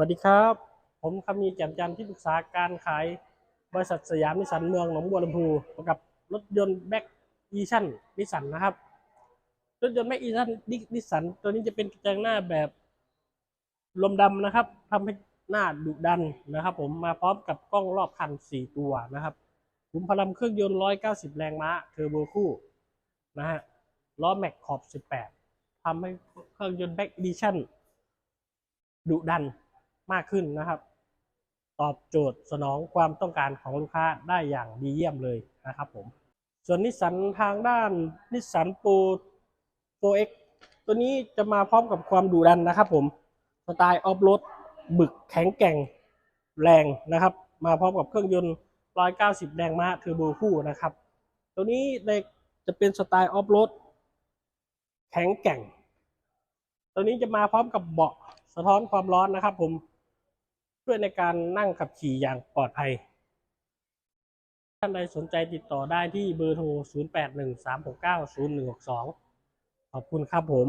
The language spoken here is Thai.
วัสดีครับ ผมคำมีแจ่มจันทร์ที่ปรึกษาการขายบริษัทสยามนิสสันเมืองหนองบัวลำพูกับรถยนต์แบ็กอีชั่นนิสสันนะครับ รถยนต์แบ็กอีชั่นนิสสันตัวนี้จะเป็นกระจังหน้าแบบลมดำนะครับทำให้หน้าดุดันนะครับ ผมมาพร้อมกับกล้องรอบคัน 4 ตัวนะครับขุมพลังเครื่องยนต์ 190 แรงม้าเทอร์โบคู่นะฮะล้อแม็กขอบ 18ทำให้เครื่องยนต์แบ็กอีชั่นดุดัน มากขึ้นนะครับ ตอบโจทย์สนองความต้องการของลูกค้าได้อย่างดีเยี่ยมเลยนะครับผมส่วนนิสสันทางด้านนิสสันโปรโปรเอ็กตัวนี้จะมาพร้อมกับความดุดันนะครับผมสไตล์ออฟโรดบึกแข็งแกร่งแรงนะครับ มาพร้อมกับเครื่องยนต์ 190 แรงม้าเทอร์โบคู่นะครับ ตัวนี้ในจะเป็นสไตล์ออฟโรดแข็งแกร่ง ตัวนี้จะมาพร้อมกับเบาะสะท้อนความร้อนนะครับผม ช่วยในการนั่งขับขี่อย่างปลอดภัย ท่านใดสนใจติดต่อได้ที่เบอร์โทร 0813690162 ขอบคุณครับผม